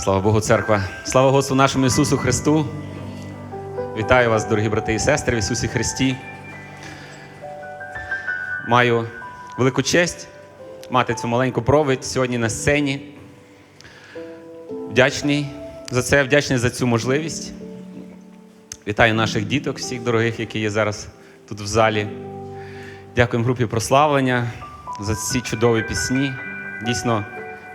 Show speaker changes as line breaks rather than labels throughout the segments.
Слава Богу, церква. Слава Господу нашому Ісусу Христу. Вітаю вас, дорогі брати і сестри, в Ісусі Христі. Маю велику честь мати цю маленьку провідь сьогодні на сцені. Вдячний за це, вдячний за цю можливість. Вітаю наших діток, всіх дорогих, які є зараз тут в залі. Дякуємо групі прославлення за ці чудові пісні. Дійсно,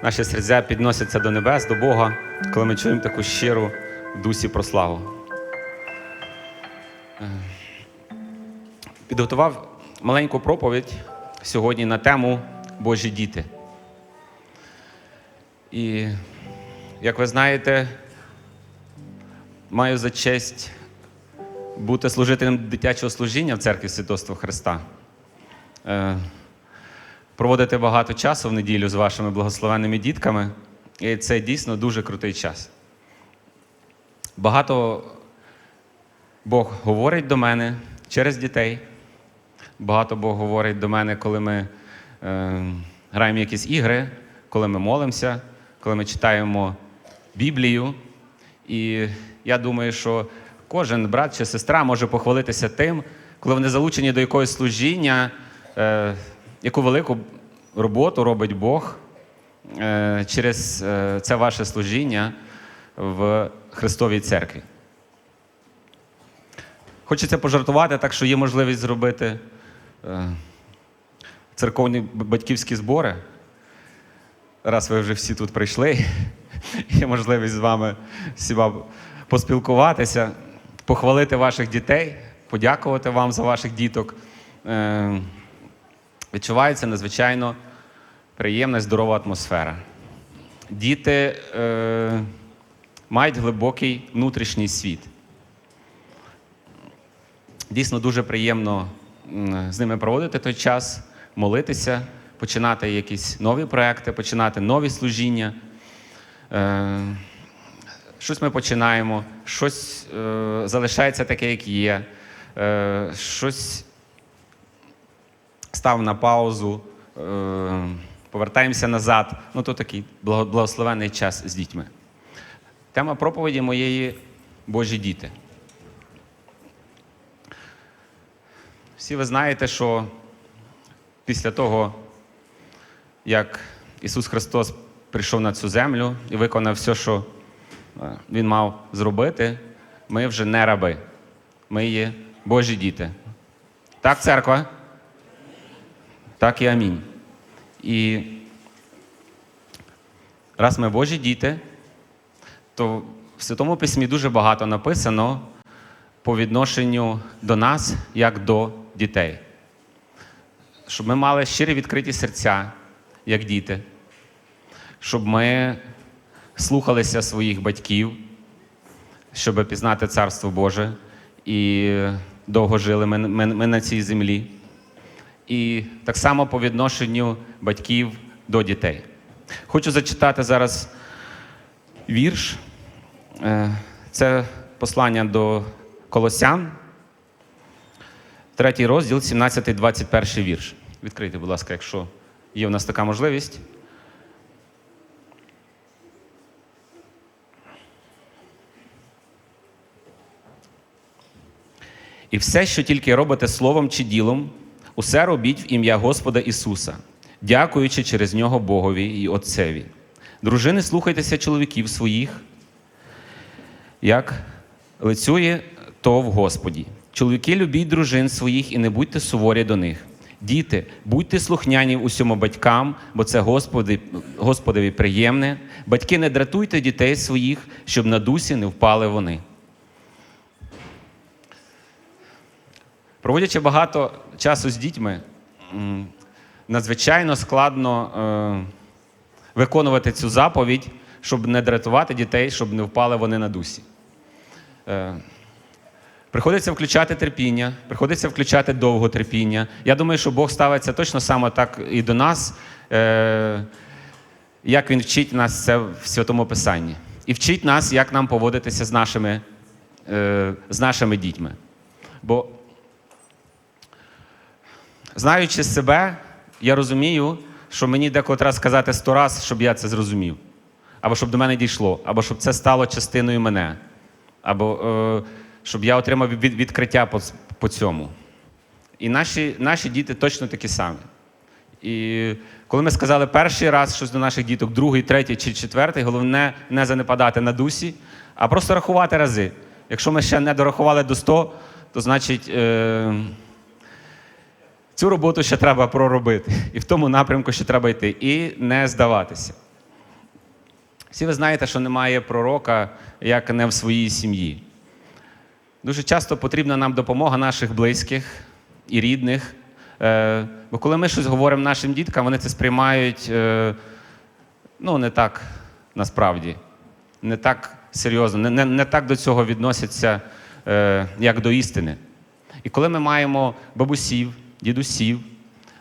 наші серця підносяться до небес, до Бога, коли ми чуємо таку щиру дусі прославу. Е, Підготував маленьку проповідь сьогодні на тему Божі діти. І, як ви знаєте, маю за честь бути служителем дитячого служіння в церкві Святоства Христа. Проводити багато часу в неділю з вашими благословенними дітками. І це дійсно дуже крутий час. Багато Бог говорить до мене через дітей. Багато Бог говорить до мене, коли ми е, граємо якісь ігри, коли ми молимося, коли ми читаємо Біблію. І я думаю, що кожен брат чи сестра може похвалитися тим, коли вони залучені до якогось служіння, е, яку велику роботу робить Бог е, через е, це ваше служіння в Христовій церкві. Хочеться пожартувати, так що є можливість зробити е, церковні батьківські збори. Раз ви вже всі тут прийшли, є можливість з вами всіма поспілкуватися, похвалити ваших дітей, подякувати вам за ваших діток. Відчувається надзвичайно приємна, здорова атмосфера. Діти е, мають глибокий внутрішній світ. Дійсно дуже приємно з ними проводити той час, молитися, починати якісь нові проекти, починати нові служіння. Е, щось ми починаємо, щось е, залишається таке, як є, е, щось став на паузу, е, повертаємося назад. Ну, то такий благо- благословенний час з дітьми. Тема проповіді моєї Божі діти. Всі ви знаєте, що після того, як Ісус Христос прийшов на цю землю і виконав все, що е, Він мав зробити, ми вже не раби. Ми є Божі діти. Так, церква? Так і амінь. І раз ми Божі діти, то в Святому Письмі дуже багато написано по відношенню до нас, як до дітей. Щоб ми мали щирі відкриті серця, як діти, щоб ми слухалися своїх батьків, щоб пізнати Царство Боже і довго жили ми, ми, ми на цій землі. І так само по відношенню батьків до дітей. Хочу зачитати зараз вірш. Е, Це послання до Колосян, третій розділ, 17-21 вірш. Відкрийте, будь ласка, якщо є в нас така можливість. І все, що тільки робите словом чи ділом, усе робіть в ім'я Господа Ісуса, дякуючи через нього Богові і Отцеві. Дружини, слухайтеся чоловіків своїх, як лицює то в Господі. Чоловіки, любіть дружин своїх і не будьте суворі до них. Діти, будьте слухняні усьому батькам, бо це Господи, Господові приємне. Батьки, не дратуйте дітей своїх, щоб на дусі не впали вони. Проводячи багато часу з дітьми, надзвичайно складно е, виконувати цю заповідь, щоб не дратувати дітей, щоб не впали вони на дусі. Е, Приходиться включати терпіння, приходиться включати довго терпіння. Я думаю, що Бог ставиться точно саме так і до нас, е, як Він вчить нас це в Святому Писанні. І вчить нас, як нам поводитися з нашими, з нашими дітьми. Бо знаючи себе, я розумію, що мені деколи сказати сто раз, щоб я це зрозумів. або щоб до мене дійшло, або щоб це стало частиною мене, або е, щоб я отримав від, відкриття по, по цьому. І наші, наші діти точно такі самі. І коли ми сказали перший раз щось до наших діток, другий, третій чи четвертий, головне не занепадати на дусі, а просто рахувати рази. Якщо ми ще не дорахували до 100, то значить е, цю роботу ще треба проробити. І в тому напрямку ще треба йти. І не здаватися. Всі ви знаєте, що немає пророка, як не в своїй сім'ї. Дуже часто потрібна нам допомога наших близьких і рідних. Е, бо коли ми щось говоримо нашим діткам, вони це сприймають е, ну, не так насправді, не так серйозно, не, не, не так до цього відносяться, е, як до істини. І коли ми маємо бабусів, дідусів,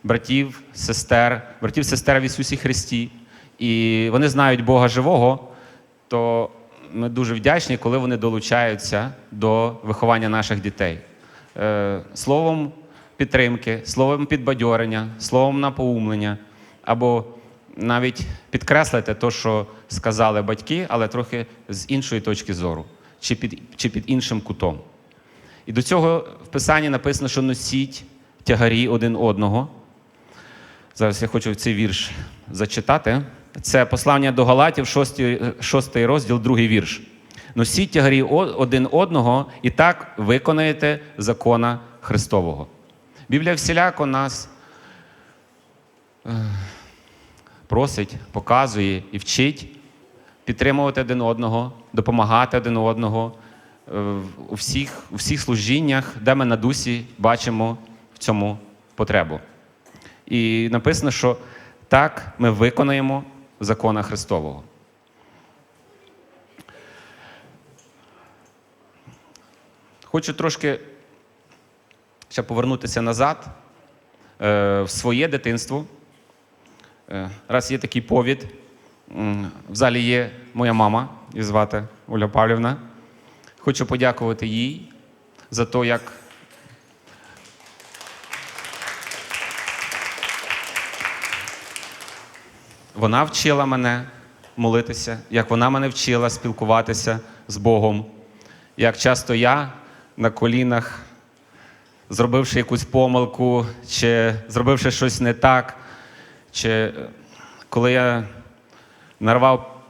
братів, сестер, братів, сестер в Ісусі Христі, і вони знають Бога живого, то ми дуже вдячні, коли вони долучаються до виховання наших дітей. Е, Словом підтримки, словом підбадьорення, словом напоумлення, або навіть підкреслити те, що сказали батьки, але трохи з іншої точки зору, чи під, чи під іншим кутом. І до цього в Писанні написано, що носіть тягарі один одного. Зараз я хочу цей вірш зачитати. Це послання до Галатів, 6, 6 розділ, другий вірш. Носіть тягарі один одного і так виконаєте закона Христового. Біблія всіляко нас е, просить, показує і вчить підтримувати один одного, допомагати один одного е, у всіх, у всіх служіннях, де ми на дусі бачимо в цьому потребу. І написано, що так ми виконаємо закона Христового. Хочу трошки ще повернутися назад е, в своє дитинство. Е, раз є такий повід. В залі є моя мама, її звати Оля Павлівна. Хочу подякувати їй за те, як вона вчила мене молитися, як вона мене вчила спілкуватися з Богом, як часто я на колінах, зробивши якусь помилку, чи зробивши щось не так, чи е, коли я нарвав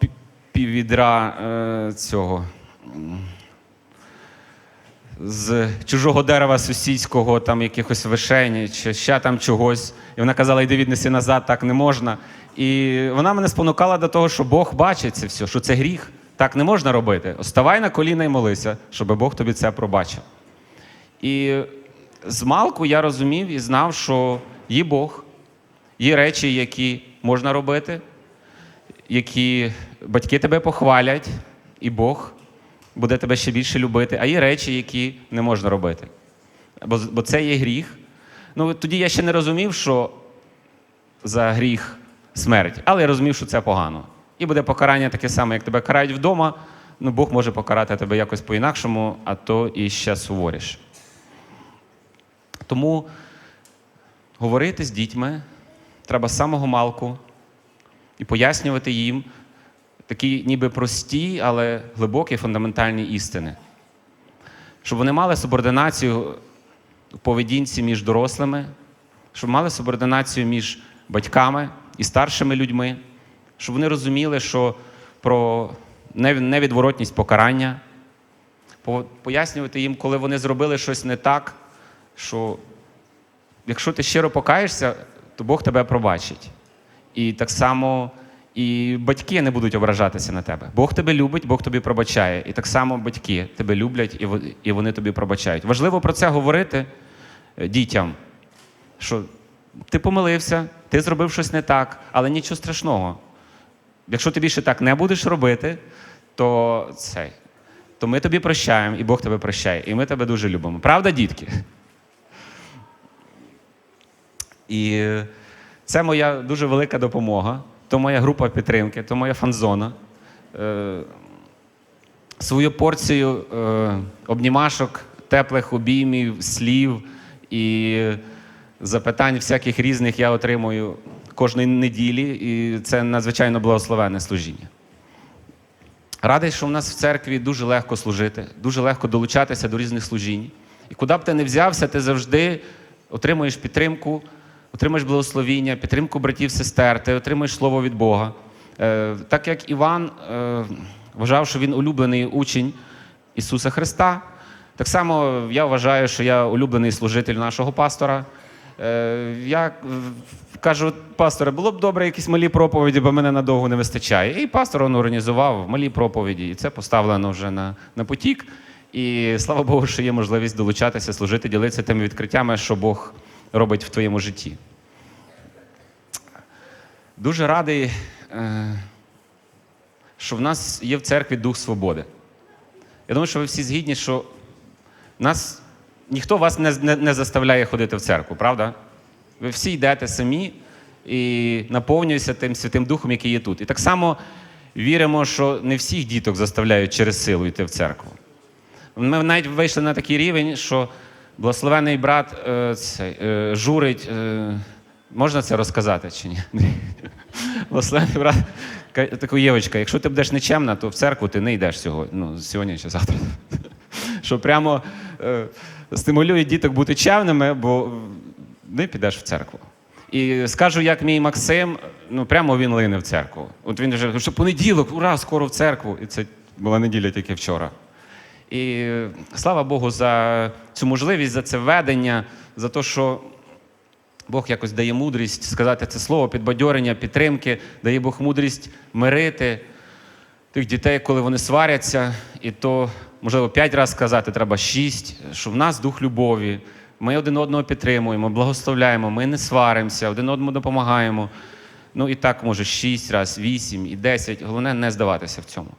піввідра е, цього. З чужого дерева сусідського, там якихось вишень, чи ще там чогось. І вона казала, йди віднеси назад, так не можна. І вона мене спонукала до того, що Бог бачить це все, що це гріх. Так не можна робити. Оставай на коліна і молися, щоб Бог тобі це пробачив. І з малку я розумів і знав, що є Бог, є речі, які можна робити, які батьки тебе похвалять, і Бог буде тебе ще більше любити, а є речі, які не можна робити. Бо, це є гріх. Ну, тоді я ще не розумів, що за гріх смерть, але я розумів, що це погано. І буде покарання таке саме, як тебе карають вдома. Ну, Бог може покарати тебе якось по-інакшому, а то і ще суворіше. Тому говорити з дітьми треба з самого малку і пояснювати їм такі ніби прості, але глибокі фундаментальні істини. Щоб вони мали субординацію в поведінці між дорослими, щоб мали субординацію між батьками і старшими людьми, щоб вони розуміли, що про невідворотність покарання, пояснювати їм, коли вони зробили щось не так, що якщо ти щиро покаєшся, то Бог тебе пробачить. І так само і батьки не будуть ображатися на тебе. Бог тебе любить, Бог тобі пробачає. І так само батьки тебе люблять і вони тобі пробачають. Важливо про це говорити е, дітям, що ти помилився, ти зробив щось не так, але нічого страшного. Якщо ти більше так не будеш робити, то цей, то ми тобі прощаємо, і Бог тебе прощає. І ми тебе дуже любимо. Правда, дітки? І це моя дуже велика допомога, то моя група підтримки, то моя фан-зона. Е, свою порцію е, обнімашок, теплих обіймів, слів і запитань всяких різних я отримую кожної неділі, і це надзвичайно благословенне служіння. Радий, що в нас в церкві дуже легко служити, дуже легко долучатися до різних служінь. І куди б ти не взявся, ти завжди отримуєш підтримку, отримуєш благословіння, підтримку братів, сестер, ти отримуєш слово від Бога. Е, так як Іван е, вважав, що він улюблений учень Ісуса Христа, так само я вважаю, що я улюблений служитель нашого пастора. Е, я кажу, пасторе, було б добре якісь малі проповіді, бо мене надовго не вистачає. І пастор он організував малі проповіді, і це поставлено вже на, на потік. І слава Богу, що є можливість долучатися, служити, ділитися тими відкриттями, що Бог робить в твоєму житті. Дуже радий, е, що в нас є в церкві дух свободи. Я думаю, що ви всі згідні, що нас ніхто вас не, не, не заставляє ходити в церкву, правда? Ви всі йдете самі і наповнюєтеся тим Святим Духом, який є тут. І так само віримо, що не всіх діток заставляють через силу йти в церкву. Ми навіть вийшли на такий рівень, що благословений брат е, цей, е, журить. Е, можна це розказати чи ні? Благословений брат, така Євочка, якщо ти будеш нечемна, то в церкву ти не йдеш сьогодні, ну, сьогодні чи завтра. Що прямо е, стимулює діток бути чемними, бо не підеш в церкву. І скажу, як мій Максим, ну прямо він лине в церкву. От він вже, що понеділок, ура, скоро в церкву. І це була неділя тільки вчора. І е, слава Богу за цю можливість, за це ведення, за те, що Бог якось дає мудрість сказати це слово, підбадьорення, підтримки, дає Бог мудрість мирити тих дітей, коли вони сваряться, і то, можливо, п'ять разів сказати, треба шість, що в нас дух любові. Ми один одного підтримуємо, благословляємо, ми не сваримося, один одному допомагаємо. Ну і так, може, шість разів, вісім і десять. Головне не здаватися в цьому.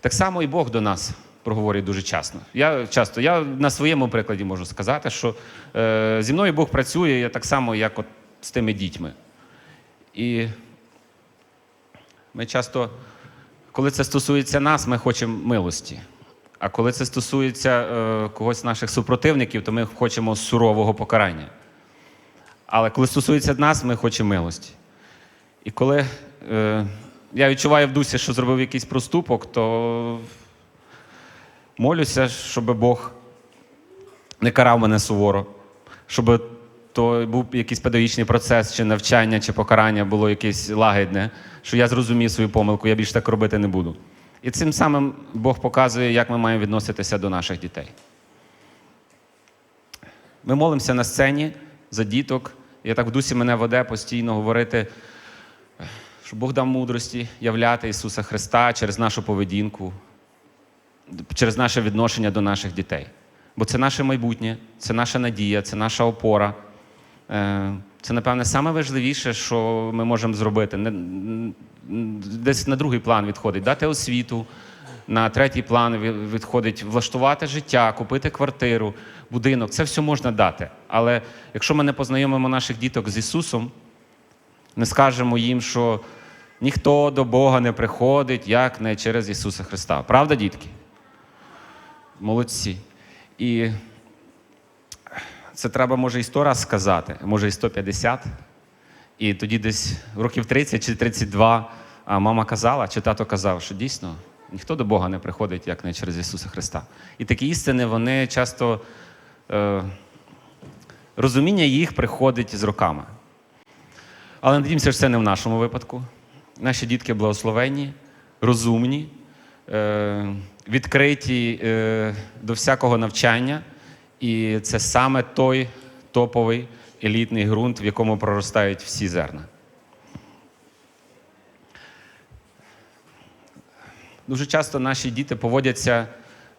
Так само і Бог до нас проговорює дуже часто. Я часто, я на своєму прикладі можу сказати, що е, зі мною Бог працює я так само, як от з тими дітьми. І ми часто, коли це стосується нас, ми хочемо милості. А коли це стосується е, когось з наших супротивників, то ми хочемо сурового покарання. Але коли стосується нас, ми хочемо милості. І коли е, я відчуваю в дусі, що зробив якийсь проступок, то молюся, щоб Бог не карав мене суворо, щоб то був якийсь педагогічний процес, чи навчання, чи покарання було якесь лагідне, що я зрозумів свою помилку, я більше так робити не буду. І цим самим Бог показує, як ми маємо відноситися до наших дітей. Ми молимося на сцені за діток. Я так в дусі мене веде постійно говорити, що Бог дав мудрості являти Ісуса Христа через нашу поведінку, через наше відношення до наших дітей. Бо це наше майбутнє, це наша надія, це наша опора. Е, Це, напевне, найважливіше, що ми можемо зробити. Десь на другий план відходить дати освіту, на третій план відходить влаштувати життя, купити квартиру, будинок. Це все можна дати. Але якщо ми не познайомимо наших діток з Ісусом, не скажемо їм, що ніхто до Бога не приходить, як не через Ісуса Христа. Правда, дітки? Молодці. І це треба, може, і 100 раз сказати, може, і 150. І тоді десь років 30 чи 32, а мама казала, чи тато казав, що дійсно ніхто до Бога не приходить, як не через Ісуса Христа. І такі істини, вони часто е, розуміння їх приходить з роками. Але надіємося, що це не в нашому випадку. Наші дітки благословенні, розумні, е, відкриті е, до всякого навчання. І це саме той топовий елітний ґрунт, в якому проростають всі зерна. Дуже часто наші діти поводяться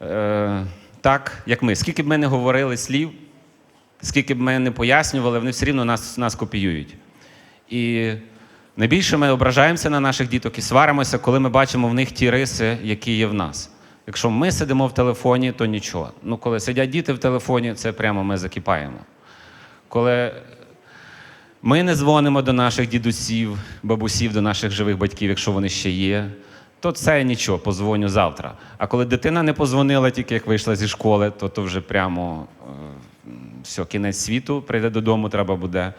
е, так, як ми. Скільки б ми не говорили слів, скільки б ми не пояснювали, вони все рівно нас, нас копіюють. І найбільше ми ображаємося на наших діток і сваримося, коли ми бачимо в них ті риси, які є в нас. Якщо ми сидимо в телефоні, то нічого. Ну, коли сидять діти в телефоні, це прямо ми закипаємо. Коли ми не дзвонимо до наших дідусів, бабусів, до наших живих батьків, якщо вони ще є, то це нічого, позвоню завтра. А коли дитина не позвонила, тільки як вийшла зі школи, то, то вже прямо е, все, кінець світу, прийде додому, треба буде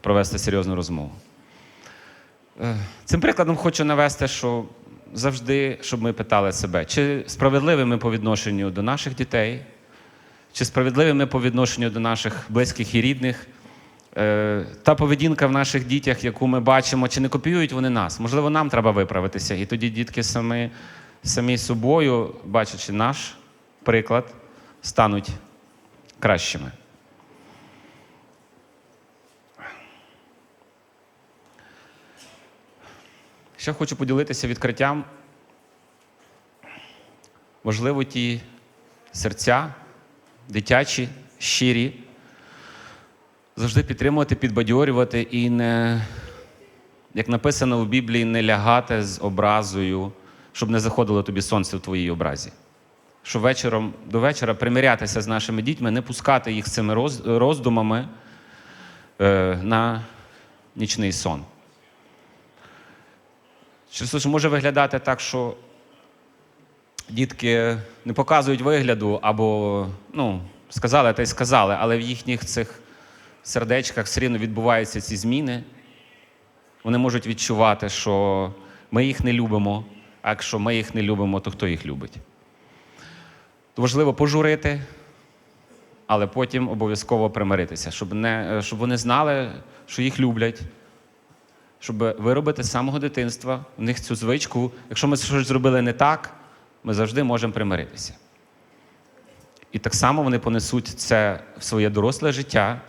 провести серйозну розмову. Е, Цим прикладом хочу навести, що завжди, щоб ми питали себе, чи справедливі ми по відношенню до наших дітей, чи справедливі ми по відношенню до наших близьких і рідних. Е, Та поведінка в наших дітях, яку ми бачимо, чи не копіюють вони нас? Можливо, нам треба виправитися. І тоді дітки самі, самі собою, бачачи наш приклад, стануть кращими. Ще хочу поділитися відкриттям. Можливо, ті серця, дитячі, щирі, завжди підтримувати, підбадьорювати і не, як написано в Біблії, не лягати з образою, щоб не заходило тобі сонце в твоїй образі. Що вечором до вечора примирятися з нашими дітьми, не пускати їх з цими роздумами е, на нічний сон. Через може виглядати так, що дітки не показують вигляду, або ну, сказали та й сказали, але в їхніх цих сердечках все рівно відбуваються ці зміни. Вони можуть відчувати, що ми їх не любимо, а якщо ми їх не любимо, то хто їх любить? То важливо пожурити, але потім обов'язково примиритися, щоб, не, щоб вони знали, що їх люблять, щоб виробити з самого дитинства в них цю звичку. Якщо ми щось зробили не так, ми завжди можемо примиритися. І так само вони понесуть це в своє доросле життя.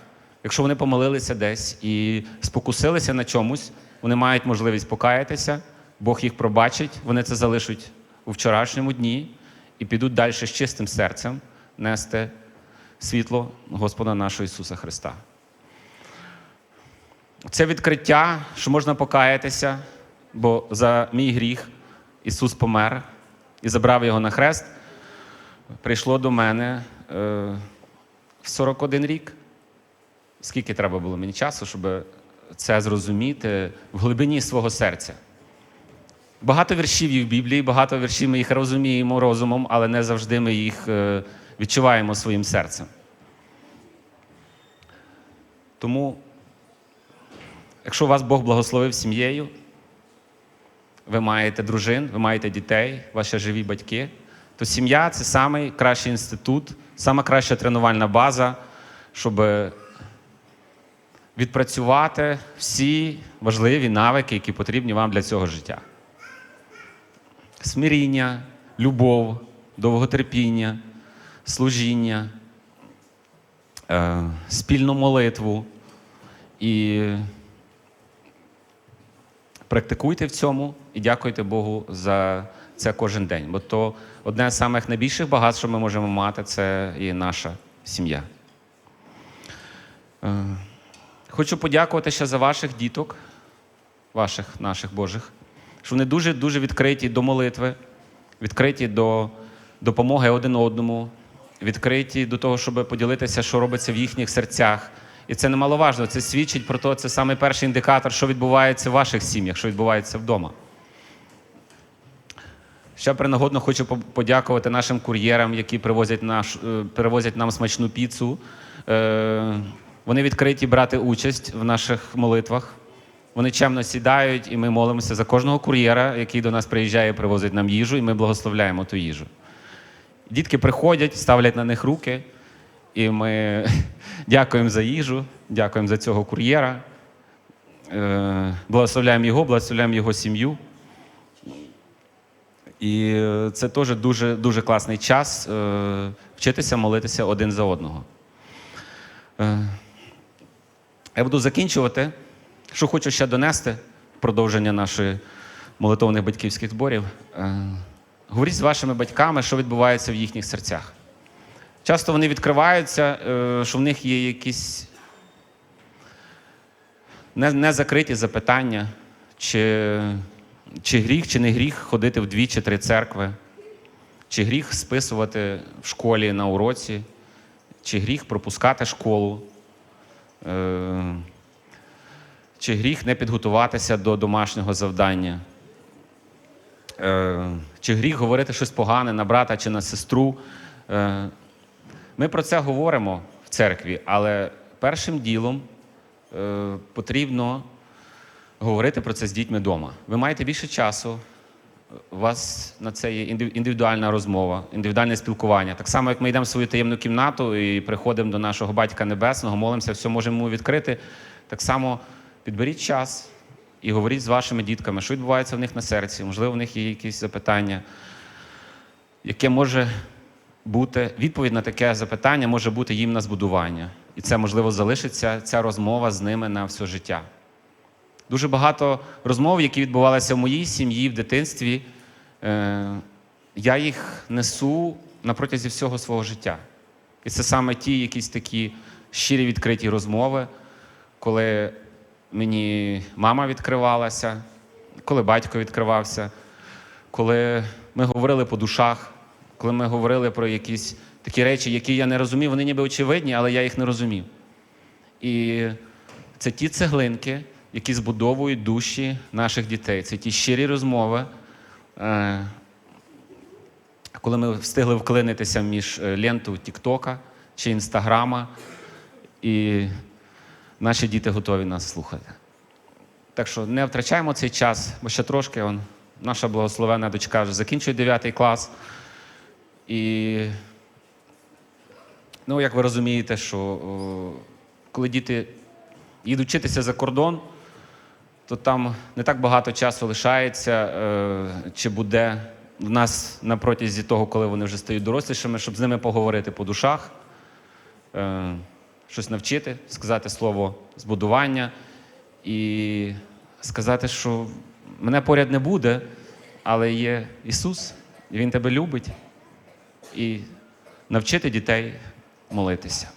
Якщо вони помилилися десь і спокусилися на чомусь, вони мають можливість покаятися, Бог їх пробачить, вони це залишать у вчорашньому дні і підуть далі з чистим серцем нести світло Господа нашого Ісуса Христа. Це відкриття, що можна покаятися, бо за мій гріх Ісус помер і забрав його на хрест, прийшло до мене е, в 41 рік. Скільки треба було мені часу, щоб це зрозуміти в глибині свого серця. Багато віршів є в Біблії, багато віршів ми їх розуміємо розумом, але не завжди ми їх е, відчуваємо своїм серцем. Тому Якщо вас Бог благословив сім'єю, ви маєте дружин, ви маєте дітей, ваші живі батьки, то сім'я це найкращий інститут, сама краща тренувальна база, щоб відпрацювати всі важливі навики, які потрібні вам для цього життя. Смиріння, любов, довготерпіння, служіння, е, спільну молитву і практикуйте в цьому і дякуйте Богу за це кожен день. Бо то одне з самих найбільших багатств, що ми можемо мати, це і наша сім'я. Е, Хочу подякувати ще за ваших діток, ваших наших Божих, що вони дуже-дуже відкриті до молитви, відкриті до допомоги один одному, відкриті до того, щоб поділитися, що робиться в їхніх серцях. І це немаловажно. Це свідчить про те, це саме перший індикатор, що відбувається в ваших сім'ях, що відбувається вдома. Ще принагодно хочу подякувати нашим кур'єрам, які привозять, наш, е, привозять нам смачну піцу. Е, Вони відкриті брати участь в наших молитвах. Вони чемно сідають, і ми молимося за кожного кур'єра, який до нас приїжджає, привозить нам їжу, і ми благословляємо ту їжу. Дітки приходять, ставлять на них руки, і ми дякуємо за їжу, дякуємо за цього кур'єра, е, благословляємо його, благословляємо його сім'ю. І е, це теж дуже, дуже класний час е, вчитися молитися один за одного. Я буду закінчувати. Що хочу ще донести продовження нашої молитовних батьківських зборів. Говоріть з вашими батьками, що відбувається в їхніх серцях. Часто вони відкриваються, е, що в них є якісь незакриті запитання, чи, чи гріх, чи не гріх ходити в дві чи три церкви, чи гріх списувати в школі на уроці, чи гріх пропускати школу, е, чи гріх не підготуватися до домашнього завдання. Е, Чи гріх говорити щось погане на брата чи на сестру. Ми про це говоримо в церкві, але першим ділом е, потрібно говорити про це з дітьми вдома. Ви маєте більше часу, у вас на це є індивідуальна розмова, індивідуальне спілкування. Так само, як ми йдемо в свою таємну кімнату і приходимо до нашого батька Небесного, молимося, все можемо йому відкрити. Так само підберіть час і говоріть з вашими дітками, що відбувається в них на серці. Можливо, в них є якісь запитання, яке може бути відповідь на таке запитання може бути їм на збудування. І це можливо залишиться ця розмова з ними на все життя. Дуже багато розмов, які відбувалися в моїй сім'ї в дитинстві, е, я їх несу на протязі всього свого життя. І це саме ті якісь такі щирі відкриті розмови, коли мені мама відкривалася, коли батько відкривався, коли ми говорили по душах, коли ми говорили про якісь такі речі, які я не розумів, вони ніби очевидні, але я їх не розумів. І це ті цеглинки, які збудовують душі наших дітей. Це ті щирі розмови, е, коли ми встигли вклинитися між е, ленту Тіктока чи Інстаграма, і наші діти готові нас слухати. Так що не втрачаємо цей час, бо ще трошки он, наша благословена дочка вже закінчує 9 клас. І, ну, як ви розумієте, що о, коли діти їдуть вчитися за кордон, то там не так багато часу лишається, е, чи буде в нас на протязі того, коли вони вже стають дорослішими, щоб з ними поговорити по душах, е, щось навчити, сказати слово збудування і сказати, що мене поряд не буде, але є Ісус, і Він тебе любить, і навчити дітей молитися.